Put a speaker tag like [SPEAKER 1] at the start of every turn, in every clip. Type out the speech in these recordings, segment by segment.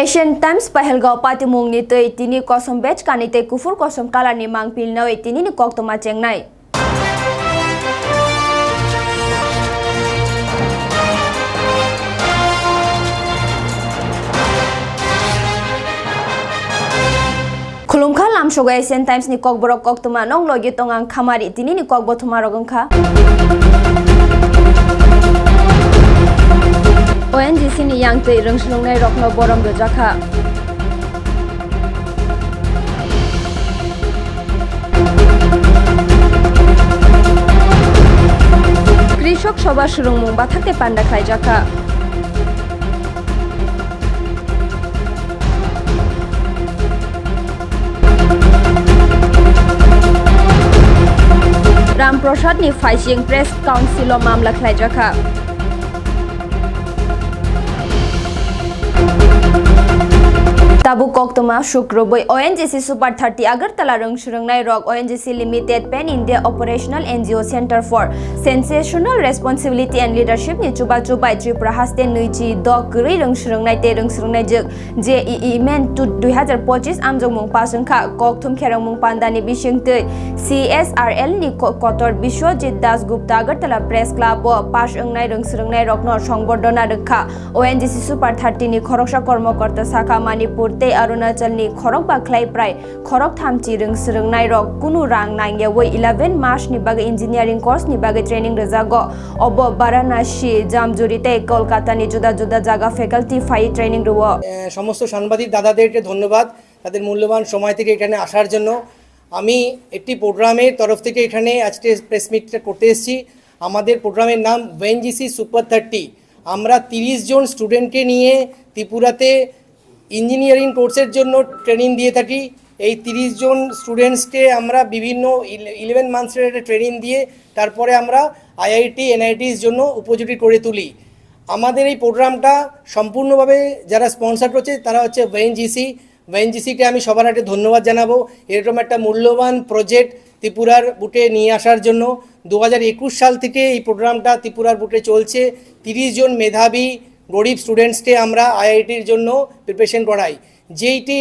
[SPEAKER 1] Asian Times pahelgaw patimung ni tei tini kosom batch kani tei kufur kosom kala ni mang pilnau e tini ni kok toma chengnai. khulumkha lamsogo Asian Times ni kok borok kok toma nong logi tongang khamari tini ni kok bothuma rogongkha. ONGC ni yang tei rungslungnai rokno borom dojakha. কৃষক সভা সুরংমুং বাথাতে পান্ডা খাইজাখা রামপ্রসাদ নি ফাইসিং press council মামলা খাইজাখা Tabu Koktoma Shukroboi ONGC Super 30 Agartala Rung Shurungnai Rock ONGC Limited Pan India Operational NGO Center for Sensational Responsibility and Leadership ni chuba chubai Tripura haste nuiji do gri rung shurungnai te rung shurungnai jek JEE Men to 2025 amjong mung pasungkha kok thum kherang mung pandani bising te CSRL ni kotor Bishwajit Das Gupta Agartala Press Club o পাশ ওংনাই রংসরংনাই রত্ন সংবর্ধনা রক্ষা ONGC super থার্টিনি খরকসা কর্মকর্তা শাখা মানিপুর তে অরুণাচলনি খরক বাখলাই প্রায় খরক থামচি রংসরংনাই rock কুনু রাং নাইগে ওই ইলেভেন মাস নি বাগে ইঞ্জিনিয়ারিং কোর্স নি বাগে ট্রেনিং রেজাগ অব বারাণসী জামজুরিতে কলকাতানি জুদা জুদা জায়গা ফ্যাকাল্টি ফাই ট্রেনিং
[SPEAKER 2] আহ, সমস্ত সাংবাদিক দাদাদেরকে ধন্যবাদ তাদের মূল্যবান সময় থেকে এখানে আসার জন্য। আমি একটি প্রোগ্রামের তরফ থেকে এখানে আজকে প্রেস মিটটা করতে এসেছি। আমাদের প্রোগ্রামের নাম ওয়েনজিসি সুপার থার্টি আমরা তিরিশ জন স্টুডেন্টকে নিয়ে ত্রিপুরাতে ইঞ্জিনিয়ারিং কোর্সের জন্য ট্রেনিং দিয়ে থাকি। এই তিরিশ জন স্টুডেন্টসকে আমরা বিভিন্ন ইলেভেন মান্থসের একটা ট্রেনিং দিয়ে তারপরে আমরা আইআইটি এনআইটির জন্য উপযোগী করে তুলি। আমাদের এই প্রোগ্রামটা সম্পূর্ণভাবে যারা স্পন্সার করছে তারা হচ্ছে ওয়েনজিসি ওয়েনজিসিকে আমি সবার আগে ধন্যবাদ জানাব। এরকম একটা মূল্যবান প্রজেক্ট ত্রিপুরার বুটে নিয়ে আসার জন্য। দু হাজার একুশ সাল থেকে এই প্রোগ্রামটা ত্রিপুরার বুটে চলছে। তিরিশ জন মেধাবী গরিব স্টুডেন্টসকে আমরা আইআইটির জন্য প্রিপারেশন করাই। যেইটি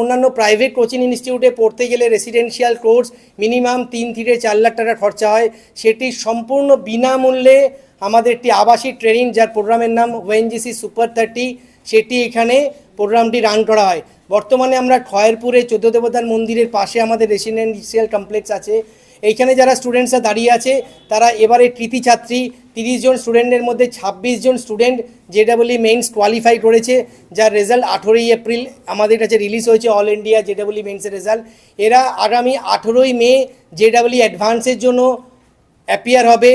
[SPEAKER 2] অন্যান্য প্রাইভেট কোচিং ইনস্টিটিউটে পড়তে গেলে রেসিডেন্সিয়াল কোর্স মিনিমাম তিন থেকে চার লাখ টাকা খরচা হয়। সেটি সম্পূর্ণ বিনামূল্যে আমাদের একটি আবাসিক ট্রেনিং যার প্রোগ্রামের নাম ওএনজিসি সুপার থার্টি সেটি এখানে প্রোগ্রামটি রান করা হয়। বর্তমানে আমরা খয়েরপুরে চোদ্দ দেবতার মন্দিরের পাশে আমাদের রেসিডেন্সিয়াল কমপ্লেক্স আছে। এইখানে যারা স্টুডেন্টসরা দাঁড়িয়ে আছে, তারা এবারে কৃতি ছাত্রী, তিরিশ জন স্টুডেন্টের মধ্যে ছাব্বিশ জন স্টুডেন্ট জেডাবলি মেইনস কোয়ালিফাই করেছে, যার রেজাল্ট আঠেরোই এপ্রিল, আমাদের কাছে রিলিজ হয়েছে অল ইন্ডিয়া জেডাবলি মেইনসের রেজাল্ট এরা আগামী আঠেরোই মে জেডাবলি অ্যাডভান্সের জন্য অ্যাপিয়ার হবে।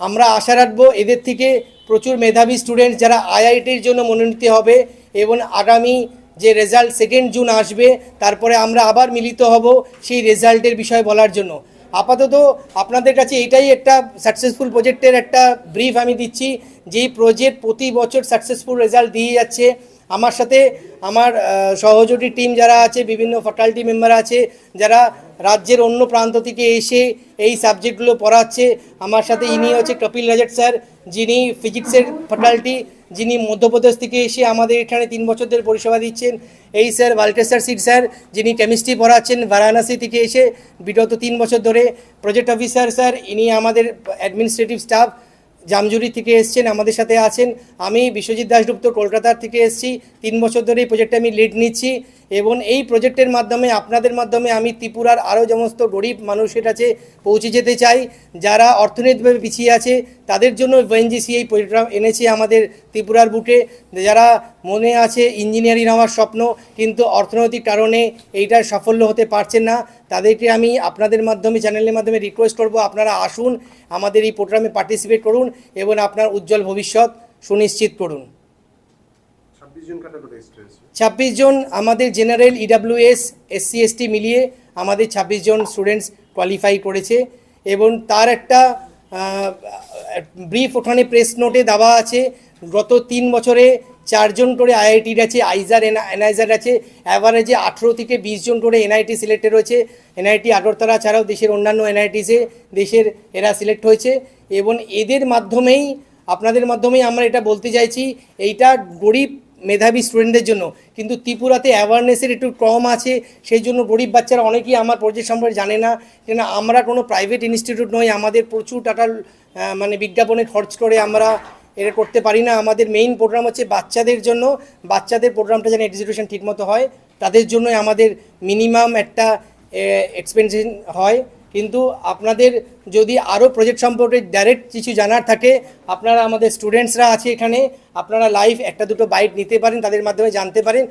[SPEAKER 2] আমরা আশা রাখব এদের থেকে প্রচুর মেধাবী স্টুডেন্ট যারা আইআইটির জন্য মনোনীত হবে এবং আগামী যে রেজাল্ট সেকেন্ড জুন আসবে, তারপরে আমরা আবার মিলিত হব সেই রেজাল্টের বিষয়ে বলার জন্য। আপাতত আপনাদের কাছে এটাই একটা সাকসেসফুল প্রজেক্টের একটা ব্রিফ আমি দিচ্ছি। যেই প্রজেক্ট প্রতি বছর সাকসেসফুল রেজাল্ট দিয়ে যাচ্ছে আমার সাথে আমার সহযোগী টিম যারা আছে, বিভিন্ন ফ্যাকাল্টি মেম্বার আছে, যারা রাজ্যের অন্য প্রান্ত থেকে এসে এই সাবজেক্টগুলো পড়াচ্ছে, আমার সাথে ইনি হচ্ছে কপিল রাজাট স্যার, যিনি ফিজিক্সের ফ্যাকাল্টি যিনি মধ্যপ্রদেশ থেকে এসে আমাদের এখানে তিন বছর ধরে পরিষেবা দিচ্ছেন। এই স্যার ভাল্টেসার সিট স্যার, যিনি কেমিস্ট্রি পড়াচ্ছেন বারাণসী থেকে এসে, বিগত তিন বছর ধরে প্রজেক্ট অফিসার স্যার, ইনি আমাদের অ্যাডমিনিস্ট্রেটিভ স্টাফ জামজুরি থেকে এসছেন, আমাদের সাথে আছেন। আমি বিশ্বজিৎ দাসগুপ্ত কলকাতার থেকে এসেছি। তিন বছর ধরে এই প্রজেক্টে আমি লিড নিচ্ছি এবং এই প্রজেক্টের মাধ্যমে, আপনাদের মাধ্যমে আমি ত্রিপুরার আরও সমস্ত গরিব মানুষের কাছে পৌঁছে যেতে চাই, যারা অর্থনৈতিকভাবে পিছিয়ে আছে তাদের জন্য ওএনজিসি এই প্রোগ্রাম এনেছে আমাদের ত্রিপুরার বুকে। যারা মনে আছে ইঞ্জিনিয়ারিং হওয়ার স্বপ্ন কিন্তু অর্থনৈতিক কারণে এইটার সাফল্য হতে পারছেন না তাদেরকে আমি আপনাদের মাধ্যমে চ্যানেলের মাধ্যমে রিকোয়েস্ট করব আপনারা আসুন আমাদের এই প্রোগ্রামে পার্টিসিপেট করুন এবং আপনার উজ্জ্বল ভবিষ্যৎ সুনিশ্চিত করুন।
[SPEAKER 3] ছাব্বিশ জন
[SPEAKER 2] আমাদের জেনারেল ইডাব্লিউএস এসসি এসটি মিলিয়ে আমাদের ছাব্বিশ জন স্টুডেন্টস কোয়ালিফাই করেছে এবং তার একটা ব্রিফ ওখানে প্রেস নোটে দেওয়া আছে। গত তিন বছরে চারজন করে আইআইটির আছে আইজার এনআইজার আছে। অ্যাভারেজে আঠেরো থেকে বিশ জন করে এনআইটি সিলেক্টেড হয়েছে এনআইটি আগরতলা ছাড়াও দেশের অন্যান্য এনআইটিসে দেশের এরা সিলেক্ট হয়েছে। এবং এদের মাধ্যমেই, আপনাদের মাধ্যমেই আমরা এটা বলতে চাইছি, এইটা গরিব মেধাবী স্টুডেন্টদের জন্য। কিন্তু ত্রিপুরাতে অ্যাওয়ারনেসের একটু কম আছে, সেই জন্য গরিব বাচ্চারা অনেকেই আমার প্রজেক্ট সম্পর্কে জানে না। কেন আমরা কোনো প্রাইভেট ইনস্টিটিউট নই, আমাদের প্রচুর টাকা মানে বিজ্ঞাপনে খরচ করে আমরা এটা করতে পারি না। আমাদের মেইন প্রোগ্রাম হচ্ছে বাচ্চাদের জন্য। বাচ্চাদের প্রোগ্রামটা যেন এক্সিকিউশন ঠিকমতো হয়, তাদের জন্যই আমাদের মিনিমাম একটা এক্সপেন্সিভ হয়। কিন্তু আপনাদের যদি আরও প্রজেক্ট সম্পর্কে ডাইরেক্ট কিছু জানার থাকে, আপনারা আমাদের স্টুডেন্টসরা আছে এখানে, আপনারা লাইভ একটা দুটো বাইট নিতে পারেন, তাদের মাধ্যমে জানতে পারেন।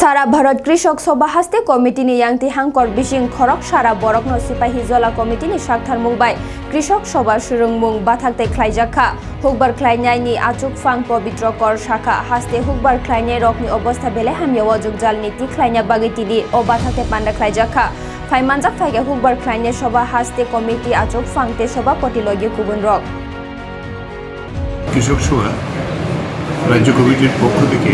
[SPEAKER 1] সারা ভারত কৃষক সভা হাস্তে কমিটিনি ইয়াংতি হাংকর বিশিং খরক, সারা বরকনো সিপাহি জলা কমিটিনি সাকথার মুংবাই। কৃষক সভা সুরুংমুং বাথাকতে খ্লাইজাখা হুকবার খ্লাইনাইনি আচুক ফাং পবিত্র কর শাখা। হাস্তে হুকবার খ্লাইনাই রকনি অবস্থা বেলে হামিয়া অজুক জালনি তি খ্লাইনা বাগিতিনি ও বাথাকতে পান্ডা খ্লাইজাখা ফাইমানজাক ফাইগে হুকবার খ্লাইনে সভা হাস্তে কমিটি আচুক ফাংতে সভাপতি লগে কুবুন রক।
[SPEAKER 4] কৃষক সভা রাজ্য কমিটির পক্ষ থেকে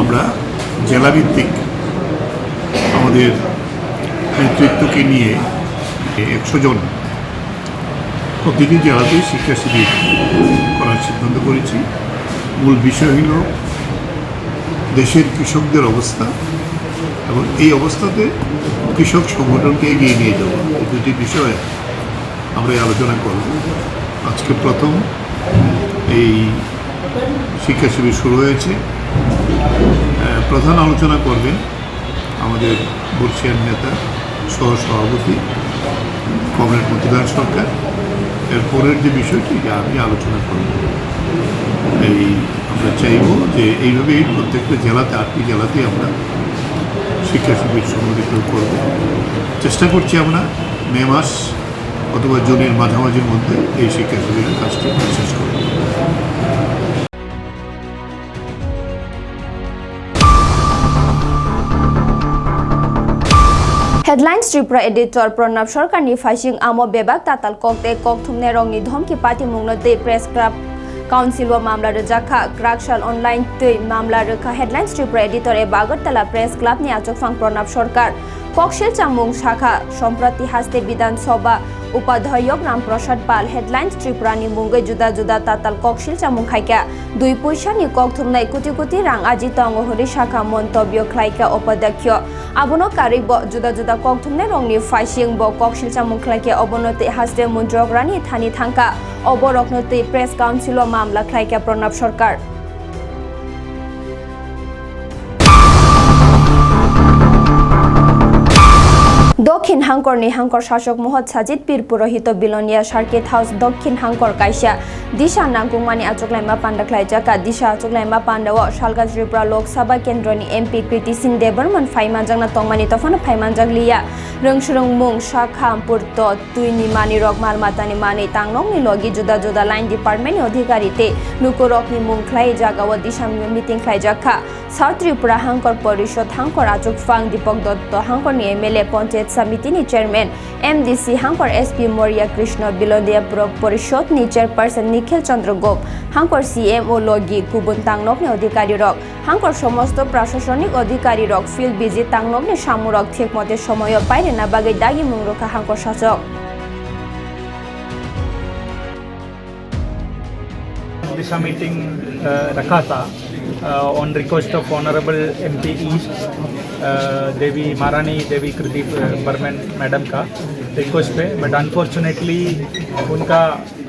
[SPEAKER 4] আমরা জেলাভিত্তিক আমাদের নেতৃত্বকে নিয়ে একশো জন প্রতিটি জেলাতেই শিক্ষা শিবির করার সিদ্ধান্ত করেছি। মূল বিষয় হল দেশের কৃষকদের অবস্থা এবং এই অবস্থাতে কৃষক সংগঠনকে এগিয়ে নিয়ে যাওয়া এই দুটি বিষয়ে আমরা আলোচনা করব। আজকে প্রথম এই শিক্ষা শিবির শুরু হয়েছে। প্রধান আলোচনা করবেন আমাদের বর্ষিয়ার নেতা সহ সভাপতি কমরেড মতিলাল সরকার। এর পরের যে বিষয়টি, যা আমি আলোচনা করব, এই আমরা চাইব যে এইভাবেই প্রত্যেকটা জেলাতে, আটটি জেলাতেই আমরা শিক্ষা শিবির সংগঠিত করব। চেষ্টা করছি আমরা মে মাস অথবা জুনের মাঝামাঝির মধ্যে এই শিক্ষা শিবিরের কাজটি শেষ করব
[SPEAKER 1] হেডলাইন্স ত্রিপুরা এডিটর প্রণব সরকারনি ফাইসিং আমো বেবাক তাতাল kokte kok thumne rongni dhomki party mungno te press club. Council ও মামলা রোজাখা ক্রাকশাল অনলাইন তৈ মামলা রোখা হেডলাইন্স ত্রিপুরা এডিটর এ বাগরতলা প্রেস ক্লাব নিয়ে আচক ফাং প্রণব সরকার ককশিল চামুং শাখা। সম্প্রতি হাস্তে বিধানসভা উপাধ্যক্ষ রামপ্রসাদ পাল হেডলাইন্স ত্রিপুরানি মুঙ্গৈ জুদা জুদা তাতাল ককশিল চামুং খাইকা। দুই পয়সানি কক থুমনাই কোটি কোটি রাং আজি তঙ্গ হরি শাখা মন্তব্য খাইকা উপাধ্যক্ষ। আবনো কারিক ব জুদা জুদা কক থুমনাই রংনি ফাইসিং ব ককশিল চামুং খাইকা অবনতি হাস্তে মন্ত্রক রানী থানি থাঙ্কা অবরকনতি প্রেস কাউন্সিল মামলা খাইকা প্রণব সরকার। দক্ষিণ হাঙ্কর হাঙ্কর শাসক মহৎ সাজিদ পীর পুরোহিত বিলনিয়া সার্কিট হাউস দক্ষিণ হাঙ্কর কাইসা, দিশা নাংকুমানি আচকলাইমা পান্ডাকলাই জাকা, দিশা আচকলাইমা পান্ডাও শালগা ত্রিপুরা লোকসভা কেন্দ্রনি এমপি কৃতি সিং দেবরমন ফাইমানজাংনা তংমানি তফানো ফাইমানজাক লিয়া, রংসুরং মুং শাখামপুর ত তুইনি মানি রক মালমাতানি মানি তাংনংনি লগে জুদা জুদা লাইন ডিপার্টমেন্ট অধিকারীতে নুকুরকনি মুং খ্লাই জাগাও দিশা মিটিং খ্লাই জাখা। সাউথ ত্রিপুরা হাঙ্কর পরিষদ হাঙ্কর আচক ফাং Dipak Dutta হাঙ্করনি MLA panchayat সমিতিনি chairman MDC হাঙ্কর SP মরিয়া কৃষ্ণ বিলোদিয়া পুর পরিষদ নি চেয়ারপারসন নিখিল চন্দ্র গোপ হাঙ্কর সিএম ও লগি কুবুন তাংনকনি অধিকারী রক হাঙ্কর সমস্ত প্রশাসনিক অধিকারী রক ফিল্ড বিজি তাংনকনি সামুরক ঠিক মতে সময় পাইরে না বাগে দাগি মুংরখা হাঙ্কর শাসক
[SPEAKER 5] दिशा मीटिंग अ, रखा था on request of honourable MP east Devi Maharani Devi Kriti Barman madam का रिक्वेस्ट पे बट अनफॉर्चुनेटली उनका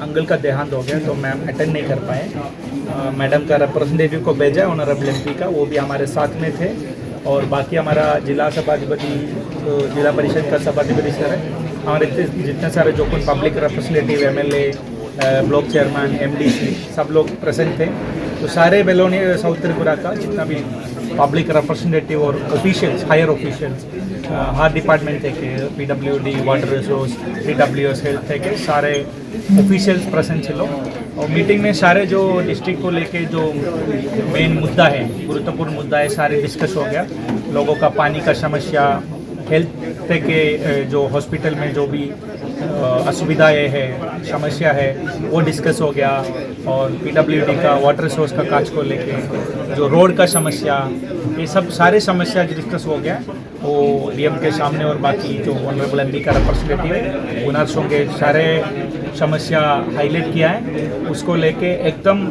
[SPEAKER 5] अंकल का देहांत हो गया तो मैम अटेंड नहीं कर पाए. मैडम का रिप्रेजेंटेटिव को भेजा ऑनरेबल एमपी का, वो भी हमारे साथ में थे. और बाकी हमारा जिला सभाधिपति तो जिला परिषद का सभाधिपति सर है. हमारे जितने जितने सारे जो कुछ public representative MLA block chairman MDC सब लोग प्रेजेंट थे। तो सारे बेलोनी साउथ त्रिपुरा का जितना भी पब्लिक रिप्रेजेंटेटिव और ऑफिशियल्स हायर ऑफिशियल्स हर डिपार्टमेंट थे के P W D water resource P W S health थे के सारे ऑफिशियल्स प्रेजेंट थे लोग। और मीटिंग में सारे जो डिस्ट्रिक्ट को लेके जो मेन मुद्दा है, गुरुत्वपूर्ण मुद्दा है, सारे डिस्कस हो गया। लोगों का पानी का समस्या हेल्थ के जो हॉस्पिटल में जो भी असुविधाएँ है, समस्या है, वो डिस्कस हो गया और पीडब्ल्यूडी का वाटर सोर्स का काज को लेके, जो रोड का समस्या, ये सब सारे समस्या जो डिस्कस हो गया, वो डीएम के सामने और बाकी जो ऑनरेबल एम का रिप्रेजेंटेटिव है उनर्सों के सारे समस्या हाईलाइट किया है। उसको लेके एकदम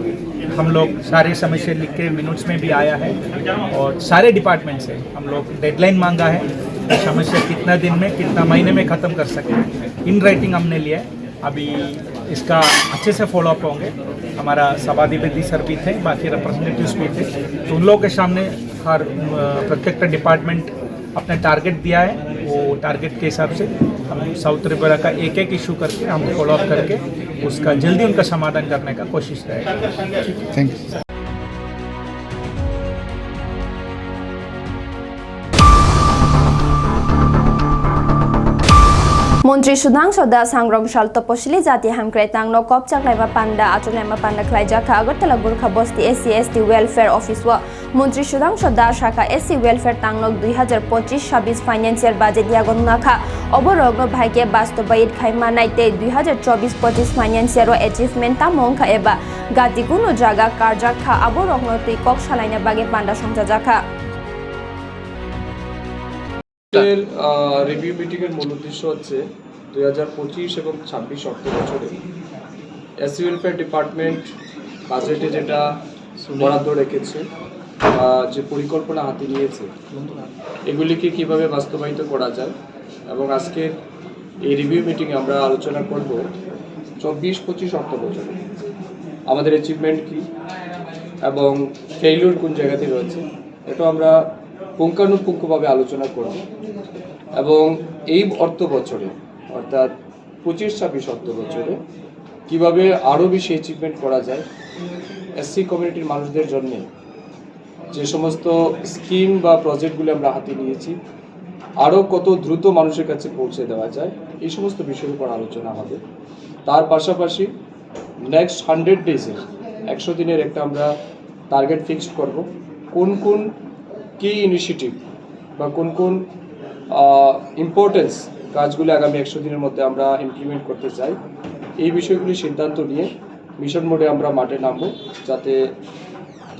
[SPEAKER 5] हम लोग सारे समस्या लिख के मिनट्स में भी आया है और सारे डिपार्टमेंट से हम लोग डेडलाइन मांगा है। समस्या कितना दिन में, कितना महीने में ख़त्म कर सकें। इन राइटिंग हमने लिया है। अभी इसका अच्छे से फॉलोअप होंगे। हमारा सभाधिपति सर भी थे, बाकी रिप्रेजेंटेटिव्स भी थे। तो उन लोगों के सामने हर प्रत्येक डिपार्टमेंट अपने टारगेट दिया है। वो टारगेट के हिसाब से हम साउथ त्रिपुरा का एक एक इशू करके, हम फॉलोअप करके उसका जल्दी उनका समाधान करने का कोशिश रहेगा।
[SPEAKER 4] थैंक यू
[SPEAKER 1] মন্ত্রী সুধাংশ দাস হাংরংশাল তপশিলি জাতি হামক্রাই তাংনো কপচাক লাইমা পান্ডা আচল লাইমা পান্ডা খ্লাইজাখা আগরতলা গুরখা বস্তি এসসি এসটি ওয়েলফেয়ার অফিস ওয়া মন্ত্রী সুধাংশ দাস শাখা এসসি ওয়েলফেয়ার তাংনক দুই হাজার পঁচিশ ছাব্বিশ ফাইন্যান্সিয়াল বাজেট ইয়াগনাখা অবরগ্ন ভাইকে বাস্তবায়িত খাইমা নাইতে দুই হাজার চব্বিশ পঁচিশ ফাইন্যান্সিয়ার অ্যাচিভমেন্ট তামংখা এবা। গাতি কোনো জায়গা কারজাখা আবরগ্ন তুই কক সালাইনা বাগে পান্ডা সংজাজাখা
[SPEAKER 6] রিভিউ মিটিংয়ের মূল উদ্দেশ্য হচ্ছে দুই হাজার পঁচিশ এবং ছাব্বিশ অর্থ বছরে এসি ওয়েলফেয়ার ডিপার্টমেন্ট বাজেটে যেটা বরাদ্দ রেখেছে বা যে পরিকল্পনা হাতে নিয়েছে, এগুলিকে কীভাবে বাস্তবায়িত করা যায় এবং আজকের এই রিভিউ মিটিংয়ে আমরা আলোচনা করব চব্বিশ পঁচিশ অর্থ বছরে আমাদের অ্যাচিভমেন্ট কী এবং ফেইলিউর কোন জায়গাতে রয়েছে এটা আমরা পুঙ্খানুপুঙ্খভাবে আলোচনা করব। এবং এই অর্থ বছরে অর্থাৎ পঁচিশ ছাব্বিশ অর্থ বছরে। কীভাবে আরও বেশি অ্যাচিভমেন্ট করা যায়? এসসি কমিউনিটির মানুষদের জন্যে যে সমস্ত স্কিম বা প্রজেক্টগুলি আমরা হাতে নিয়েছি, আরও কত দ্রুত মানুষের কাছে পৌঁছে দেওয়া যায়, এই সমস্ত বিষয়ের উপর আলোচনা হবে। তার পাশাপাশি নেক্সট হান্ড্রেড ডেজের একশো দিনের একটা আমরা টার্গেট ফিক্সড করব। কোন কোন কি ইনিশিয়েটিভ বা কোন কোন ইম্পর্টেন্স কাজগুলি আগামী একশো দিনের মধ্যে আমরা ইমপ্লিমেন্ট করতে চাই। এই বিষয়গুলি সিদ্ধান্ত নিয়ে মিশন মোডে আমরা মাঠে নামবো যাতে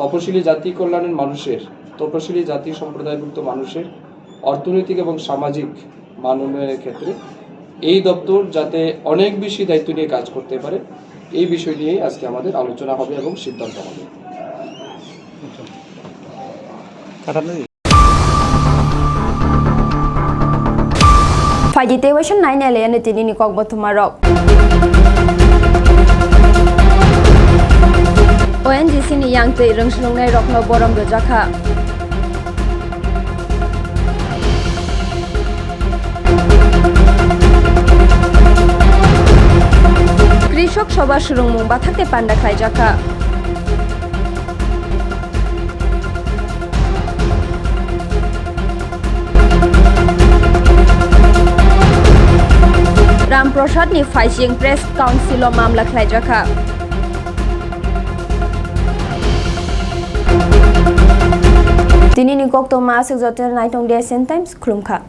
[SPEAKER 6] তপশিলি জাতি কল্যাণের মানুষের, তপশিলি জাতি সম্প্রদায়ভুক্ত মানুষের অর্থনৈতিক এবং সামাজিক মান উন্নয়নের ক্ষেত্রে এই দপ্তর যাতে অনেক বেশি দায়িত্ব নিয়ে কাজ করতে পারে, এই বিষয় নিয়েই আজকে আমাদের আলোচনা হবে এবং সিদ্ধান্ত হবে।
[SPEAKER 1] Nine ele ne tini ni kok botumarok. ONGC ni yang tei rengslung nai rok no borom do jakha. কৃষক সভা সুরংমুং বাথাতে পান্ডা খাই জাখা रामप्रसाद नि फाइसिंग प्रेस काउंसिल मामला ख्लाइजाखा दिनैनि गक्टमा सिगजटेल नाइटं डे सेन टाइम्स खुलुमखा